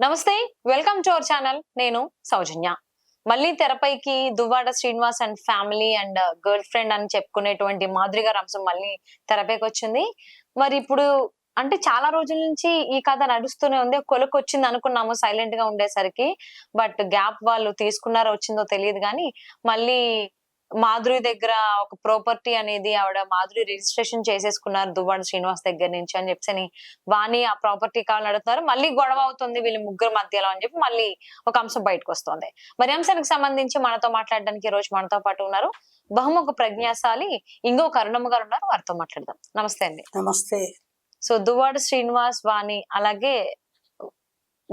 నమస్తే welcome to our channel. నేను సౌజన్య. మళ్ళీ తెరపైకి Duvvada Srinivas and family and girlfriend అని చెప్పుకునేటువంటి మాధురి గారి అంశం మళ్ళీ తెరపైకి వచ్చింది. మరి ఇప్పుడు అంటే చాలా రోజుల నుంచి ఈ కథ నడుస్తూనే ఉంది. కొలుకు వచ్చింది అనుకున్నాము సైలెంట్గా ఉండేసరికి. బట్ గ్యాప్ వాళ్ళు తీసుకున్నారో వచ్చిందో తెలియదు కానీ మళ్ళీ మాధురి దగ్గర ఒక ప్రాపర్టీ అనేది ఆవిడ మాధురి రిజిస్ట్రేషన్ చేసేసుకున్నారు దువ్వాడ శ్రీనివాస్ దగ్గర నుంచి అని చెప్పి వాణి ఆ ప్రాపర్టీ కావాలని అడుగుతున్నారు మళ్ళీ గొడవ అవుతుంది వీళ్ళ ముగ్గురు మధ్యలో అని చెప్పి మళ్ళీ ఒక అంశం బయటకు వస్తుంది. మరి అంశానికి సంబంధించి మనతో మాట్లాడడానికి ఈ రోజు మనతో పాటు ఉన్నారు బహుముఖ ప్రజ్ఞాశాలి ఇంకో కరుణమ్మ గారు ఉన్నారు. వారితో మాట్లాడదాం. నమస్తే అండి. నమస్తే. సో దువ్వాడ శ్రీనివాస్ వాణి అలాగే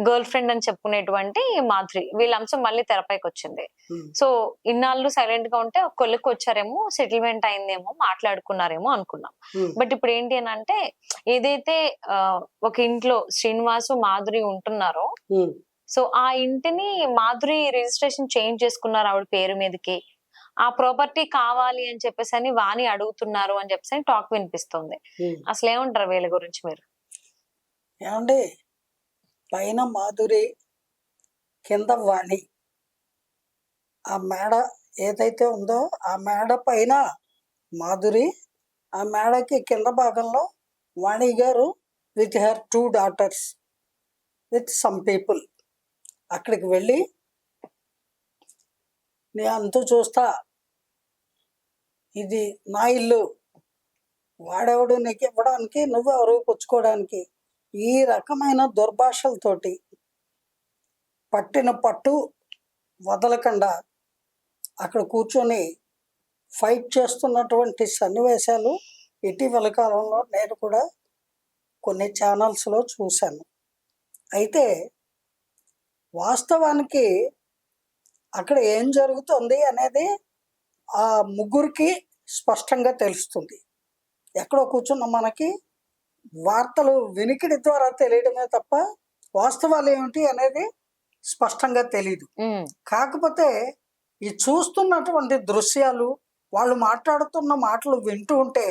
గర్ల్ ఫ్రెండ్ అని చెప్పుకునేటువంటి మాధురి. వీళ్ళ అంశం మళ్ళీ తెరపైకి వచ్చింది సో ఇన్నాళ్ళు సైలెంట్గా ఉంటే కొలికి వచ్చారేమో సెటిల్మెంట్ అయిందేమో మాట్లాడుకున్నారేమో అనుకున్నాం. బట్ ఇప్పుడు ఏంటి అని అంటే ఏదైతే ఒక ఇంట్లో శ్రీనివాసు మాధురి ఉంటున్నారో సో ఆ ఇంటిని మాధురి రిజిస్ట్రేషన్ చేంజ్ చేసుకున్నారు ఆవిడ పేరు మీదకి. ఆ ప్రాపర్టీ కావాలి అని చెప్పేసి అని వాణి అడుగుతున్నారు అని చెప్పేసి అని టాక్ వినిపిస్తుంది. అసలు ఏమంటారు వీళ్ళ గురించి మీరు? ఏమండి పైన మాధురి కింద వాణి. ఆ మేడ ఏదైతే ఉందో ఆ మేడ పైన మాధురి ఆ మేడకి కింద భాగంలో వాణి గారు with her two daughters with some people అక్కడికి వెళ్ళి నేను అంతూ చూస్తా ఇది నా ఇల్లు వాడెవడు నీకు ఇవ్వడానికి నువ్వెవరు పుచ్చుకోవడానికి? ఈ రకమైన దుర్భాషలతోటి పట్టిన పట్టు వదలకుండా అక్కడ కూర్చొని ఫైట్ చేస్తున్నటువంటి సన్నివేశాలు ఇటీవల కాలంలో నేను కూడా కొన్ని ఛానల్స్లో చూశాను. అయితే వాస్తవానికి అక్కడ ఏం జరుగుతుంది అనేది ఆ ముగ్గురికి స్పష్టంగా తెలుస్తుంది. ఎక్కడో కూర్చున్న మనకి వార్తలు వినికిడి ద్వారా తెలియడమే తప్ప వాస్తవాలు ఏమిటి అనేది స్పష్టంగా తెలియదు కాకపోతే ఈ చూస్తున్నటువంటి దృశ్యాలు వాళ్ళు మాట్లాడుతున్న మాటలు వింటూ ఉంటే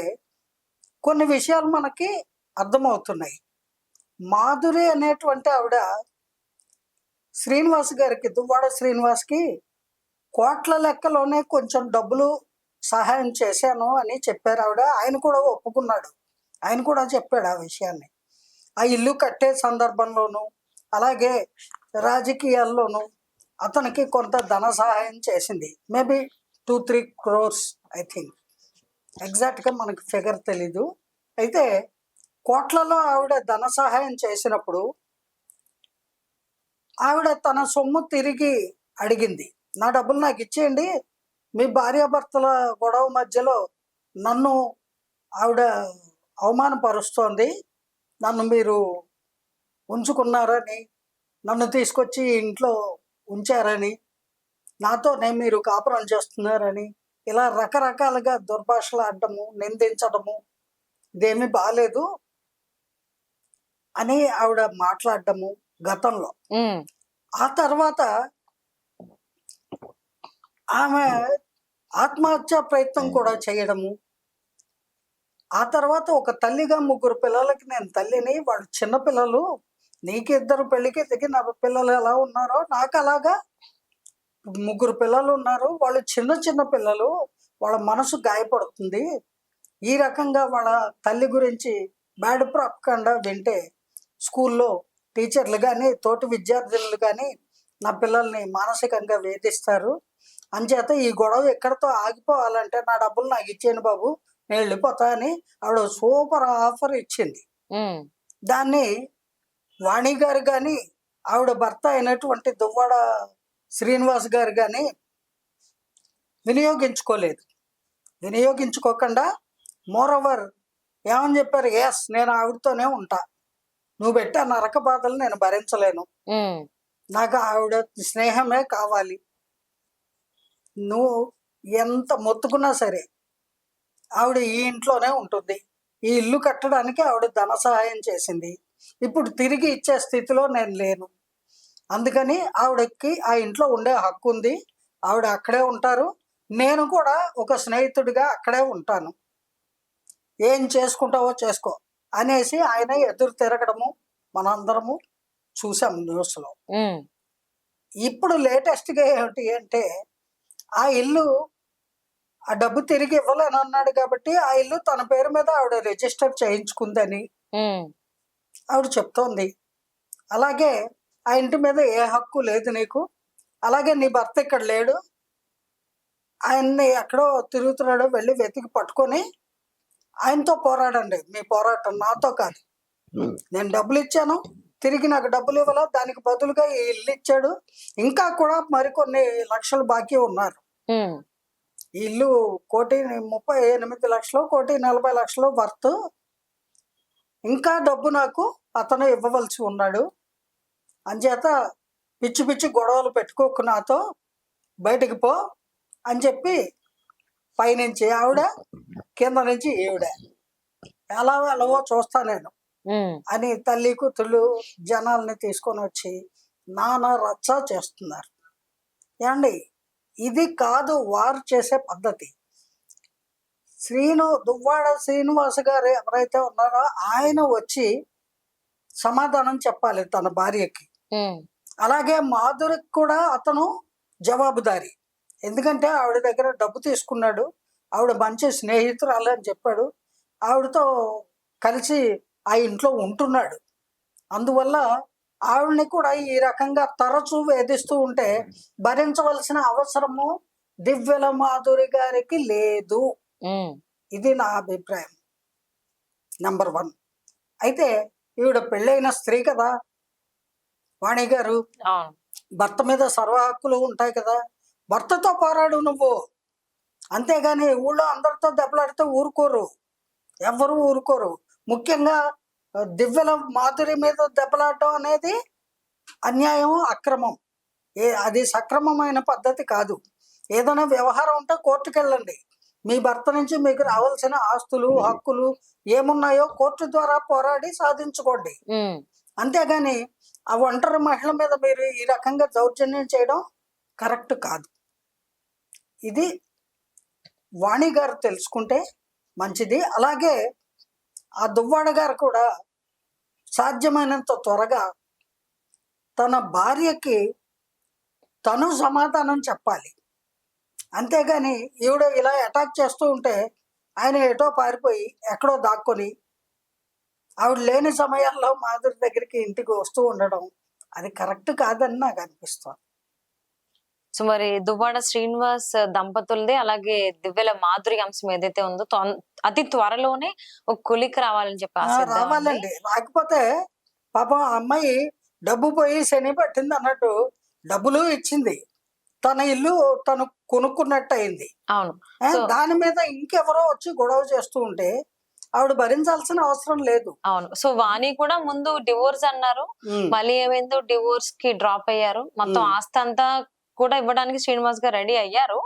కొన్ని విషయాలు మనకి అర్థమవుతున్నాయి. మాధురి అనేటువంటి ఆవిడ శ్రీనివాస్ గారికి దువ్వాడ శ్రీనివాస్కి కోట్ల లెక్కలోనే కొంచెం డబ్బులు సహాయం చేశాను అని చెప్పారు ఆవిడ. ఆయన కూడా ఒప్పుకున్నాడు. ఆయన కూడా చెప్పాడు ఆ విషయాన్ని. ఆ ఇల్లు కట్టే సందర్భంలోనూ అలాగే రాజకీయాల్లోనూ అతనికి కొంత ధన సహాయం చేసింది. Maybe two three crores I think. ఎగ్జాక్ట్గా మనకి ఫిగర్ తెలీదు. అయితే కోట్లలో ఆవిడ ధన సహాయం చేసినప్పుడు ఆవిడ తన సొమ్ము తిరిగి అడిగింది. నా డబ్బులు నాకు ఇచ్చేయండి. మీ భార్యాభర్తల గొడవ మధ్యలో నన్ను ఆవిడ అవమానపరుస్తోంది. నన్ను మీరు ఉంచుకున్నారని నన్ను తీసుకొచ్చి ఇంట్లో ఉంచారని నాతోనే మీరు కాపురం చేస్తున్నారని ఇలా రకరకాలుగా దుర్భాషలు ఆడటము నిందించడము ఇదేమీ బాగాలేదు అని ఆవిడ మాట్లాడటము గతంలో. ఆ తర్వాత ఆమె ఆత్మహత్య ప్రయత్నం కూడా చేయడము ఆ తర్వాత ఒక తల్లిగా ముగ్గురు పిల్లలకి నేను తల్లిని వాళ్ళు చిన్న పిల్లలు నీకు ఇద్దరు పెళ్ళికి నా పిల్లలు ఎలా ఉన్నారో నాకు అలాగా ముగ్గురు పిల్లలు ఉన్నారు. వాళ్ళు చిన్న చిన్న పిల్లలు వాళ్ళ మనసు గాయపడుతుంది. ఈ రకంగా వాళ్ళ తల్లి గురించి బ్యాడ్ ప్రాపకుండా వింటే స్కూల్లో టీచర్లు కానీ తోటి విద్యార్థులు కానీ నా పిల్లల్ని మానసికంగా వేధిస్తారు. అంచేత ఈ గొడవ ఎక్కడితో ఆగిపోవాలంటే నా డబ్బులు నాకు ఇచ్చేయండి బాబు. నేను వెళ్ళిపోతా అని ఆవిడ సూపర్ ఆఫర్ ఇచ్చింది. దాన్ని వాణి గారు కానీ ఆవిడ భర్త అయినటువంటి దువ్వాడ శ్రీనివాస్ గారు కానీ వినియోగించుకోలేదు. వినియోగించుకోకుండా మోరవర్ ఏమని చెప్పారు? ఎస్ నేను ఆవిడతోనే ఉంటా. నువ్వు పెట్టే నరక బాధలు నేను భరించలేను. నాకు ఆవిడ స్నేహమే కావాలి. నువ్వు ఎంత మొత్తుకున్నా సరే ఆవిడ ఈ ఇంట్లోనే ఉంటుంది. ఈ ఇల్లు కట్టడానికి ఆవిడ ధన సహాయం చేసింది. ఇప్పుడు తిరిగి ఇచ్చే స్థితిలో నేను లేను. అందుకని ఆవిడకి ఆ ఇంట్లో ఉండే హక్కు ఉంది. ఆవిడ అక్కడే ఉంటారు. నేను కూడా ఒక స్నేహితుడిగా అక్కడే ఉంటాను. ఏం చేసుకుంటావో చేసుకో అనేసి ఆయన ఎదురు తిరగడము మనందరము చూసాం న్యూస్లో ఉమ్, ఇప్పుడు లేటెస్ట్గా ఏమిటి అంటే ఆ ఇల్లు ఆ డబ్బు తిరిగి ఇవ్వలేను అన్నాడు కాబట్టి ఆ ఇల్లు తన పేరు మీద ఆవిడ రిజిస్టర్ చేయించుకుందని ఆవిడ చెప్తోంది. అలాగే ఆ ఇంటి మీద ఏ హక్కు లేదు నీకు. అలాగే నీ భర్త ఇక్కడ లేడు. ఆయన్ని ఎక్కడో తిరుగుతున్నాడో వెళ్ళి వెతికి పట్టుకొని ఆయనతో పోరాడండి. మీ పోరాటం నాతో కాదు. నేను డబ్బులు ఇచ్చాను. తిరిగి నాకు డబ్బులు ఇవ్వాల? దానికి బదులుగా ఈ ఇల్లు ఇచ్చాడు. ఇంకా కూడా మరికొన్ని లక్షలు బాకీ ఉన్నారు. ఈ ఇల్లు కోటి ముప్పై ఎనిమిది లక్షలు కోటి నలభై లక్షలు వర్త్. ఇంకా డబ్బు నాకు అతను ఇవ్వవలసి ఉన్నాడు. అంచేత పిచ్చి పిచ్చి గొడవలు పెట్టుకోకు నాతో బయటికి పో అని చెప్పి పైనుంచి ఆవిడ కింద నుంచి ఈవిడ. ఎలా వెళ్ళవో చూస్తా నేను. అని తల్లి కూతుళ్ళు జనాల్ని తీసుకొని వచ్చి నానా రచ్చ చేస్తున్నారు. ఏమండి? ఇది కాదు వారు చేసే పద్ధతి. శ్రీను దువ్వాడ శ్రీనివాస గారు ఎవరైతే ఉన్నారో ఆయన వచ్చి సమాధానం చెప్పాలి తన భార్యకి. అలాగే మాధురికి కూడా అతను జవాబుదారి. ఎందుకంటే ఆవిడ దగ్గర డబ్బు తీసుకున్నాడు. ఆవిడ మంచి స్నేహితురాలు అని చెప్పాడు. ఆవిడతో కలిసి ఆ ఇంట్లో ఉంటున్నాడు. అందువల్ల ఆవిడని కూడా ఈ రకంగా తరచూ వేధిస్తూ ఉంటే భరించవలసిన అవసరము దివ్యల మాధురి గారికి లేదు. ఇది నా అభిప్రాయం. నంబర్ వన్ అయితే ఈవిడ పెళ్ళైన స్త్రీ కదా? వాణి గారు భర్త మీద సర్వ హక్కులు ఉంటాయి కదా? భర్తతో పోరాడు నువ్వు. అంతేగాని ఊళ్ళో అందరితో దెబ్బలాడితే ఊరుకోరు. ఎవ్వరూ ఊరుకోరు. ముఖ్యంగా దివ్యల మాధురి మీద దెబ్బలాడటం అనేది అన్యాయం అక్రమం. ఏ అది సక్రమమైన పద్ధతి కాదు. ఏదైనా వ్యవహారం ఉంటే కోర్టుకు వెళ్ళండి మీ భర్త నుంచి మీకు రావాల్సిన ఆస్తులు హక్కులు ఏమున్నాయో కోర్టు ద్వారా పోరాడి సాధించుకోండి. అంతేగాని ఆ ఒంటరి మహిళ మీద మీరు ఈ రకంగా దౌర్జన్యం చేయడం కరెక్ట్ కాదు. ఇది వాణి గారు తెలుసుకుంటే మంచిది. అలాగే ఆ దువ్వాడ గారు కూడా సాధ్యమైనంత త్వరగా తన భార్యకి తను సమాధానం చెప్పాలి. అంతేగాని ఈవిడ ఇలా అటాక్ చేస్తూ ఉంటే ఆయన ఎటో పారిపోయి ఎక్కడో దాక్కొని ఆవిడ లేని సమయాల్లో మాధురి దగ్గరికి ఇంటికి వస్తూ ఉండడం అది కరెక్ట్ కాదని నాకు అనిపిస్తుంది. సో మరి దువ్వాడ శ్రీనివాస్ దంపతులది అలాగే దివ్యల మాధురి అంశం ఏదైతే ఉందో అతి త్వరలోనే ఒక కులికి రావాలని చెప్పి. రావాలండి. రాకపోతే పాపం ఆ అమ్మాయి డబ్బు పోయి శని పట్టింది అన్నట్టు డబ్బులు ఇచ్చింది. తన ఇల్లు తను కొనుక్కున్నట్టు అయింది అవును దాని మీద ఇంకెవరో వచ్చి గొడవ చేస్తూ ఉంటే ఆవిడ భరించాల్సిన అవసరం లేదు. అవును. సో వాణి కూడా ముందు డివోర్స్ అన్నారు. మళ్ళీ ఏమైందో డివోర్స్కి డ్రాప్ అయ్యారు. మొత్తం. ఆస్తి అంతా కూడా ఇవ్వడానికి శ్రీనివాస్ గారు రెడీ అయ్యారు.